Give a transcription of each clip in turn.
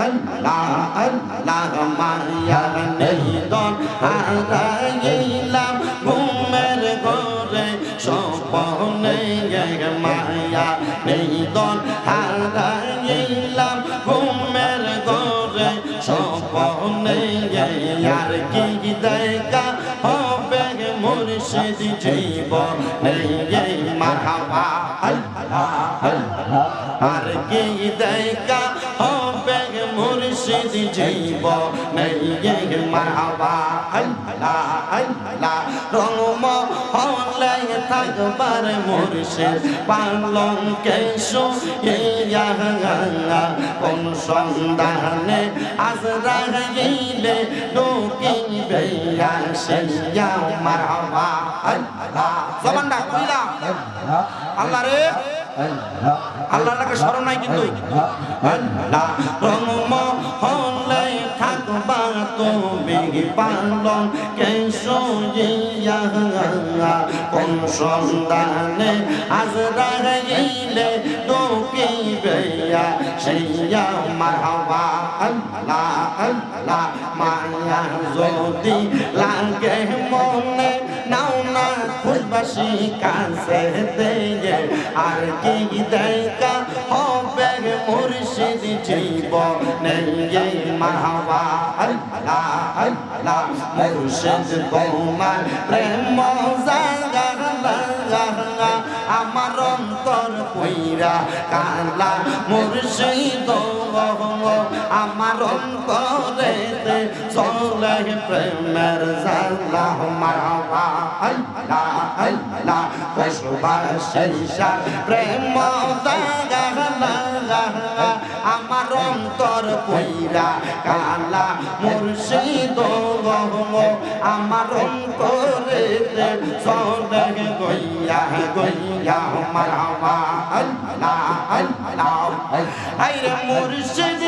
আল্লাহ আল্লাহ মায়া নেই দন হারাইলাম ঘুমের ঘরে স্বপনে মায়া নেই দন হারাইলাম ঘুমের ঘরে স্বপনে আর কি দেখা হবে মুর্শিদ জীবন নেই মারহাবা আল্লাহ আল্লাহ, আর কি দেখা জীবন মারহাবা। আল্লাহ আল্লাহ রঙম হলে থাকবার মুর্শিদ পালং কেশো ইয়া কোন সন্ধানে আজরাইলে ঢুকিবে আসিয়া মারহাবা। আল্লাহ জবানটা খুইলা আল্লাহ রে। আল্লাহকে স্মরণ নাই কিন্তু। আল্লাহ রঙম পালন কেশিয়া কোন সন্ধানে আজরাইলে ঢুকিবে আসিয়া মারহাবা আল্লাহ আল্লাহ, মায়া যদি লাগে মনে, নাও না খুশবাসি কাছে দিয়ে। আর কি দেখা হবে মুর্শিদ জীবনে মারহাবা আল্লাহ আল্লাহ মুর্শিদ তোমার প্রেম আমার অন্তর কইরা কালা মুর্শিদ আমার অন্তরে চলে প্রেমের জালা মারবা আল্লাহ আল্লাহ কসবাসা প্রেম দাগা কইরা কালা মুর্শিদ আমার অন্তরে চলে গইয়া গইয়া মারামা আল্লাহ আল্লাহ। আইরে মুর্শিদ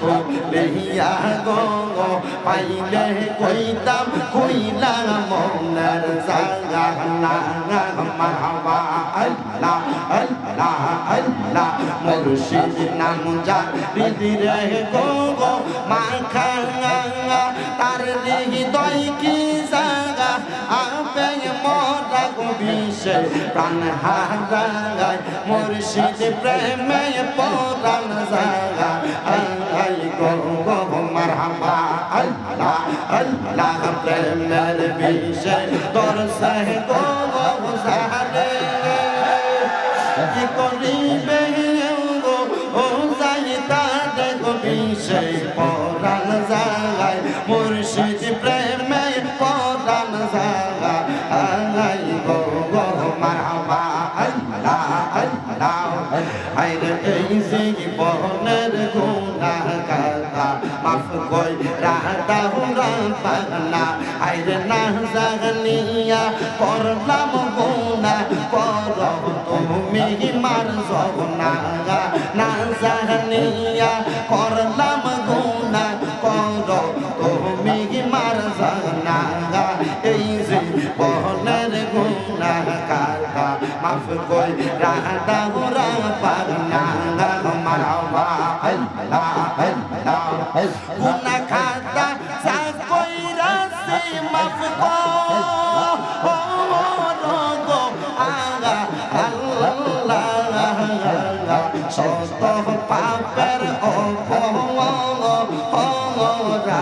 কইয়া গো পাইলে কইতাম কইলা মনের জাগা মারহাবা আল্লাহ আল্লাহ আল্লাহ, মুর্শিদ নাম যা হৃদয় গো মাখা তার হৃদয় কি জাগা আপে মোরা গো প্রাণ হারায়, মুর্শিদ প্রেমে পরাণ জাগা গো গো মারহাবা। আল্লাহ আল্লাহ, প্রেমের বিষে তোর সহ গো সারে কি করিবে গো ও যাই তারে গো বিষে পরাণ জাগায়। মুর্শিদ প্রেমে পরাণ জাগা আই গো গো মারহাবা। আল্লাহ আল্লাহ আইরে এই মাফ কই রাতা হুরা পাগলা আইরে না জাগনিয়া করলাম গুনাহ কর তুমি মার জগনা না জাগনিয়া করলাম গুনাহ কর তুমি মার জগনা এই জীবনের গুনাহ কাতা মাফ কই রাতা হুরা গুনাহ খাতা সা কইরা সে মাফ কো ও রগো আগা আল্লাহ। সত পাপের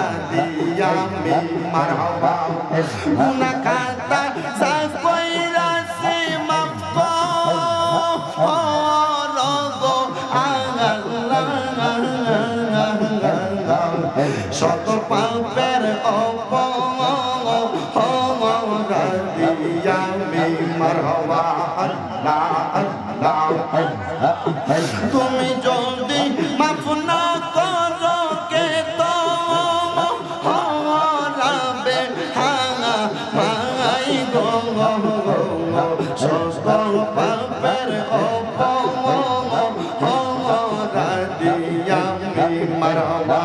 অপরাধিয়ামি মারহাবা গুনাহ খাতা সা শত পাপের অপরাধিয়ামি মারহাবা আল্লাহ আল্লাহ। তুমি যদি মাফ না করো, কে তো হরাবে, হাঙা মাই গো গো গো সস্ত পাপের অপরাধিয়ামি মারহাবা